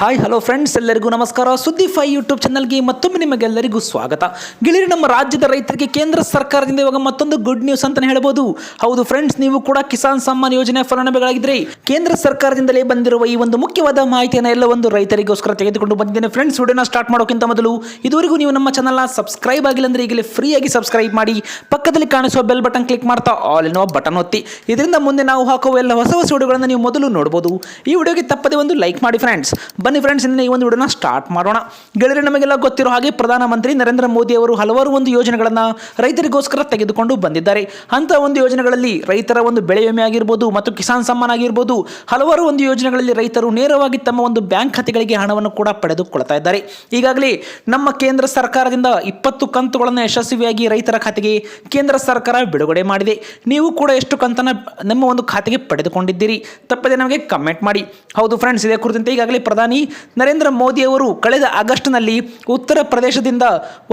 Hi hello friends ಎಲ್ಲರಿಗೂ ನಮಸ್ಕಾರ. ಸುದ್ದಿ ಫೈ ಯೂಟ್ಯೂಬ್ ಚಾನಲ್ಗೆ ಮತ್ತೊಮ್ಮೆ ನಿಮಗೆಲ್ಲರಿಗೂ ಸ್ವಾಗತ. ಗಿಳಿರಿ ನಮ್ಮ ರಾಜ್ಯದ ರೈತರಿಗೆ ಕೇಂದ್ರ ಸರ್ಕಾರದಿಂದ ಇವಾಗ ಮತ್ತೊಂದು ಗುಡ್ ನ್ಯೂಸ್ ಅಂತಾನೆ ಹೇಳ್ಬೋದು. ಹೌದು ಫ್ರೆಂಡ್ಸ್ ನೀವು ಕೂಡ ಕಿಸಾನ್ ಸಮ್ಮಾನ್ ಯೋಜನೆ ಫಲಾನುಭವಿಗಳಾಗಿದ್ದರೆ ಕೇಂದ್ರ ಸರ್ಕಾರದಿಂದಲೇ ಬಂದಿರುವ ಈ ಒಂದು ಮುಖ್ಯವಾದ ಮಾಹಿತಿಯನ್ನು ಎಲ್ಲ ಒಂದು ರೈತರಿಗೋಸ್ಕರ ತೆಗೆದುಕೊಂಡು ಬಂದಿದ್ದೇನೆ. ಫ್ರೆಂಡ್ಸ್ ವಿಡಿಯೋನ ಸ್ಟಾರ್ಟ್ ಮಾಡೋಕ್ಕಿಂತ ಮೊದಲು ಇದುವರೆಗೂ ನೀವು ನಮ್ಮ ಚಾನಲ್ನ ಸಬ್ಸ್ಕ್ರೈಬ್ ಆಗಿಲ್ಲ ಅಂದರೆ ಈಗಲೇ ಫ್ರೀಯಾಗಿ ಸಬ್ಸ್ಕ್ರೈಬ್ ಮಾಡಿ. ಪಕ್ಕದಲ್ಲಿ ಕಾಣಿಸುವ ಬೆಲ್ ಬಟನ್ ಕ್ಲಿಕ್ ಮಾಡ್ತಾ ಆಲ್ ಎನ್ನುವ ಬಟನ್ ಒತ್ತಿ. ಇದರಿಂದ ಮುಂದೆ ನಾವು ಹಾಕುವ ಎಲ್ಲ ಹೊಸ ಹೊಸ ವಿಡಿಯೋಗಳನ್ನು ನೀವು ಮೊದಲು ನೋಡಬಹುದು ಈ ವಿಡಿಯೋಗೆ ತಪ್ಪದೆ ಒಂದು ಲೈಕ್ ಮಾಡಿ ಫ್ರೆಂಡ್ಸ್ ಬನ್ನಿ ಫ್ರೆಂಡ್ಸ್ ಇಂದಿನ ಈ ಒಂದು ವಿಡಿಯೋನ ಸ್ಟಾರ್ಟ್ ಮಾಡೋಣ. ಗೆಳೆಯರೆ, ನಮಗೆಲ್ಲ ಗೊತ್ತಿರೋ ಹಾಗೆ ಪ್ರಧಾನಮಂತ್ರಿ ನರೇಂದ್ರ ಮೋದಿ ಅವರು ಹಲವಾರು ಒಂದು ಯೋಜನೆಗಳನ್ನು ರೈತರಿಗೋಸ್ಕರ ತೆಗೆದುಕೊಂಡು ಬಂದಿದ್ದಾರೆ. ಅಂಥ ಒಂದು ಯೋಜನೆಗಳಲ್ಲಿ ರೈತರ ಒಂದು ಬೆಳೆ ವಿಮೆ ಆಗಿರ್ಬೋದು ಮತ್ತು ಕಿಸಾನ್ ಸಮ್ಮಾನ್ ಆಗಿರ್ಬೋದು ಹಲವಾರು ಒಂದು ಯೋಜನೆಗಳಲ್ಲಿ ರೈತರು ನೇರವಾಗಿ ತಮ್ಮ ಒಂದು ಬ್ಯಾಂಕ್ ಖಾತೆಗಳಿಗೆ ಹಣವನ್ನು ಕೂಡ ಪಡೆದುಕೊಳ್ತಾ ಇದ್ದಾರೆ. ಈಗಾಗಲೇ ನಮ್ಮ ಕೇಂದ್ರ ಸರ್ಕಾರದಿಂದ ಇಪ್ಪತ್ತು ಕಂತುಗಳನ್ನು ಯಶಸ್ವಿಯಾಗಿ ರೈತರ ಖಾತೆಗೆ ಕೇಂದ್ರ ಸರ್ಕಾರ ಬಿಡುಗಡೆ ಮಾಡಿದೆ. ನೀವು ಕೂಡ ಎಷ್ಟು ಕಂತನ ನಮ್ಮ ಒಂದು ಖಾತೆಗೆ ಪಡೆದುಕೊಂಡಿದ್ದೀರಿ? ತಪ್ಪದೆ ನಮಗೆ ಕಮೆಂಟ್ ಮಾಡಿ. ಹೌದು ಫ್ರೆಂಡ್ಸ್ ಇದೇ ಕುರಿತಂತೆ ಈಗಾಗಲೇ ಪ್ರಧಾನಿ ನರೇಂದ್ರ ಮೋದಿ ಅವರು ಕಳೆದ ಆಗಸ್ಟ್ನಲ್ಲಿ ಉತ್ತರ ಪ್ರದೇಶದಿಂದ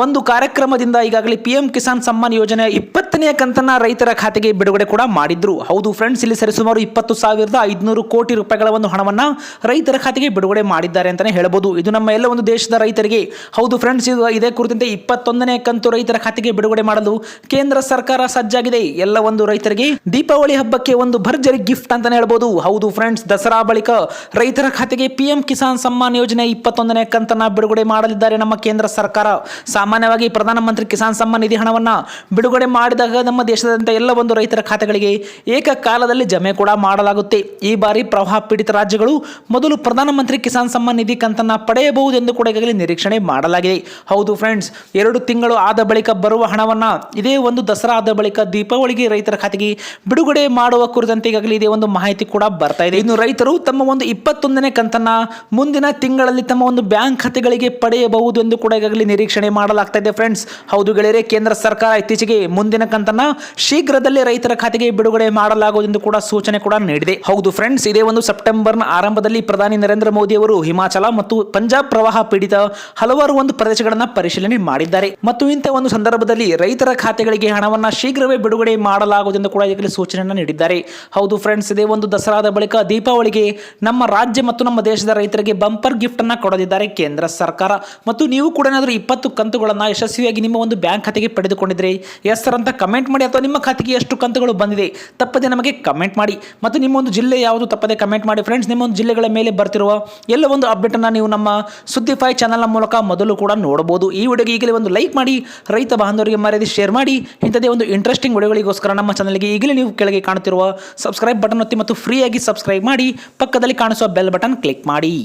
ಒಂದು ಕಾರ್ಯಕ್ರಮದಿಂದ ಈಗಾಗಲೇ ಪಿ ಎಂ ಕಿಸಾನ್ ಸಮ್ಮಾನ್ ಯೋಜನೆ ಇಪ್ಪತ್ತನೆಯ ಕಂತನ್ನ ರೈತರ ಖಾತೆಗೆ ಬಿಡುಗಡೆ ಕೂಡ ಮಾಡಿದ್ರು. ಹೌದು ಫ್ರೆಂಡ್ಸ್ ಇಲ್ಲಿ ಸರಿಸುಮಾರು ಇಪ್ಪತ್ತು ಸಾವಿರದ ಐದುನೂರು ಕೋಟಿ ರೂಪಾಯಿಗಳ ಒಂದು ಹಣವನ್ನ ರೈತರ ಖಾತೆಗೆ ಬಿಡುಗಡೆ ಮಾಡಿದ್ದಾರೆ ಅಂತಾನೆ ಹೇಳಬಹುದು ಇದು ನಮ್ಮ ಎಲ್ಲ ಒಂದು ದೇಶದ ರೈತರಿಗೆ. ಹೌದು ಫ್ರೆಂಡ್ಸ್ ಇದು ಇದೇ ಕುರಿತಂತೆ ಇಪ್ಪತ್ತೊಂದನೇ ಕಂತು ರೈತರ ಖಾತೆಗೆ ಬಿಡುಗಡೆ ಮಾಡಲು ಕೇಂದ್ರ ಸರ್ಕಾರ ಸಜ್ಜಾಗಿದೆ. ಎಲ್ಲ ಒಂದು ರೈತರಿಗೆ ದೀಪಾವಳಿ ಹಬ್ಬಕ್ಕೆ ಒಂದು ಭರ್ಜರಿ ಗಿಫ್ಟ್ ಅಂತಾನೆ ಹೇಳ್ಬೋದು. ಹೌದು ಫ್ರೆಂಡ್ಸ್ ದಸರಾ ಬಳಿಕ ರೈತರ ಖಾತೆಗೆ ಪಿ ಎಂ ಕಿಸಾನ್ ಸಮ್ಮಾನ್ ಯೋಜನೆ ಇಪ್ಪತ್ತೊಂದನೇ ಕಂತನ್ನ ಬಿಡುಗಡೆ ಮಾಡಲಿದ್ದಾರೆ ನಮ್ಮ ಕೇಂದ್ರ ಸರ್ಕಾರ. ಸಾಮಾನ್ಯವಾಗಿ ಪ್ರಧಾನಮಂತ್ರಿ ಕಿಸಾನ್ ಸಮ್ಮಾನ್ ನಿಧಿ ಹಣವನ್ನ ಬಿಡುಗಡೆ ಮಾಡಿದಾಗ ನಮ್ಮ ದೇಶದಂತ ಎಲ್ಲ ಒಂದು ರೈತರ ಖಾತೆಗಳಿಗೆ ಏಕಕಾಲದಲ್ಲಿ ಜಮೆ ಕೂಡ ಮಾಡಲಾಗುತ್ತೆ. ಈ ಬಾರಿ ಪ್ರವಾಹ ಪೀಡಿತ ರಾಜ್ಯಗಳು ಮೊದಲು ಪ್ರಧಾನಮಂತ್ರಿ ಕಿಸಾನ್ ಸಮ್ಮಾನ್ ನಿಧಿ ಕಂತನ್ನ ಪಡೆಯಬಹುದು ಎಂದು ಕೂಡ ಈಗಾಗಲೇ ನಿರೀಕ್ಷಣೆ ಮಾಡಲಾಗಿದೆ. ಹೌದು ಫ್ರೆಂಡ್ಸ್ ಎರಡು ತಿಂಗಳು ಆದ ಬಳಿಕ ಬರುವ ಹಣವನ್ನ ಇದೇ ಒಂದು ದಸರಾ ಆದ ಬಳಿಕ ದೀಪಾವಳಿಗೆ ರೈತರ ಖಾತೆಗೆ ಬಿಡುಗಡೆ ಮಾಡುವ ಕುರಿತಂತೆ ಈಗಾಗಲೇ ಇದೇ ಒಂದು ಮಾಹಿತಿ ಕೂಡ ಬರ್ತಾ ಇದೆ. ಇನ್ನು ರೈತರು ತಮ್ಮ ಒಂದು ಇಪ್ಪತ್ತೊಂದನೇ ಕಂತನ್ನ ಮುಂದಿನ ತಿಂಗಳಲ್ಲಿ ತಮ್ಮ ಒಂದು ಬ್ಯಾಂಕ್ ಖಾತೆಗಳಿಗೆ ಪಡೆಯಬಹುದು ಎಂದು ಕೂಡ ಈಗಾಗಲೇ ನಿರೀಕ್ಷಣೆ ಮಾಡಲಾಗ್ತಾ ಇದೆ ಫ್ರೆಂಡ್ಸ್. ಹೌದು ಗೆಳೆಯರೆ, ಕೇಂದ್ರ ಸರ್ಕಾರ ಇತ್ತೀಚೆಗೆ ಮುಂದಿನ ಕಂತನ್ನ ಶೀಘ್ರದಲ್ಲೇ ರೈತರ ಖಾತೆಗೆ ಬಿಡುಗಡೆ ಮಾಡಲಾಗುವುದು ಎಂದು ಕೂಡ ಸೂಚನೆ ಕೂಡ ನೀಡಿದೆ. ಹೌದು ಫ್ರೆಂಡ್ಸ್, ಇದೇ ಒಂದು ಸೆಪ್ಟೆಂಬರ್ನ ಆರಂಭದಲ್ಲಿ ಪ್ರಧಾನಿ ನರೇಂದ್ರ ಮೋದಿ ಅವರು ಹಿಮಾಚಲ ಮತ್ತು ಪಂಜಾಬ್ ಪ್ರವಾಹ ಪೀಡಿತ ಹಲವಾರು ಒಂದು ಪ್ರದೇಶಗಳನ್ನ ಪರಿಶೀಲನೆ ಮಾಡಿದ್ದಾರೆ. ಮತ್ತು ಇಂಥ ಒಂದು ಸಂದರ್ಭದಲ್ಲಿ ರೈತರ ಖಾತೆಗಳಿಗೆ ಹಣವನ್ನ ಶೀಘ್ರವೇ ಬಿಡುಗಡೆ ಮಾಡಲಾಗುವುದು ಎಂದು ಕೂಡ ಈಗಾಗಲೇ ಸೂಚನೆಯನ್ನು ನೀಡಿದ್ದಾರೆ. ಹೌದು ಫ್ರೆಂಡ್ಸ್, ಇದೇ ಒಂದು ದಸರಾದ ಬಳಿಕ ದೀಪಾವಳಿಗೆ ನಮ್ಮ ರಾಜ್ಯ ಮತ್ತು ನಮ್ಮ ದೇಶದ ರೈತರಿಗೆ ಬಂಪರ್ ಗಿಫ್ಟ್ ಅನ್ನ ಕೊಡದಿದ್ದಾರೆ ಕೇಂದ್ರ ಸರ್ಕಾರ. ಮತ್ತು ನೀವು ಕೂಡ ಏನಾದರೂ ಇಪ್ಪತ್ತು ಕಂತುಗಳನ್ನ ಯಶಸ್ವಿಯಾಗಿ ನಿಮ್ಮ ಒಂದು ಬ್ಯಾಂಕ್ ಖಾತೆಗೆ ಪಡೆದುಕೊಂಡಿದ್ರೆ. ಎಸ್ ಸರ್ ಅಂತ ಕಮೆಂಟ್ ಮಾಡಿ ಅಥವಾ ನಿಮ್ಮ ಖಾತೆಗೆ ಎಷ್ಟು ಕಂತುಗಳು ಬಂದಿದೆ ತಪ್ಪದೆ ನಮಗೆ ಕಮೆಂಟ್ ಮಾಡಿ. ಮತ್ತು ನಿಮ್ಮ ಒಂದು ಜಿಲ್ಲೆ ಯಾವುದು ತಪ್ಪದೆ ಕಮೆಂಟ್ ಮಾಡಿ. ಫ್ರೆಂಡ್ಸ್ ನಿಮ್ಮ ಒಂದು ಜಿಲ್ಲೆಗಳ ಮೇಲೆ ಬರ್ತಿರುವ ಎಲ್ಲ ಒಂದು ಅಪ್ಡೇಟನ್ನು ನೀವು ನಮ್ಮ ಸುದ್ದಿಫೈ ಚಾನಲ್ನ ಮೂಲಕ ಮೊದಲು ಕೂಡ ನೋಡಬಹುದು. ಈ ವಿಡಿಯೋಗೆ ಈಗಲೇ ಒಂದು ಲೈಕ್ ಮಾಡಿ, ರೈತ ಬಾಂಧವರಿಗೆ ಮರ್ಯಾದೆ ಶೇರ್ ಮಾಡಿ. ಇಂಥದೇ ಒಂದು ಇಂಟ್ರೆಸ್ಟಿಂಗ್ ವಿಡಿಯೋಗಳಿಗೋಸ್ಕರ ನಮ್ಮ ಚಾನಲ್ಗೆ ಈಗಲೇ ನೀವು ಕೆಳಗೆ ಕಾಣುತ್ತಿರುವ ಸಬ್ಸ್ಕ್ರೈಬ್ ಬಟನ್ ಒತ್ತಿ ಮತ್ತು ಫ್ರೀಯಾಗಿ ಸಬ್ಸ್ಕ್ರೈಬ್ ಮಾಡಿ. ಪಕ್ಕದಲ್ಲಿ ಕಾಣಿಸುವ ಬೆಲ್ ಬಟನ್ ಕ್ಲಿಕ್ ಮಾಡಿ.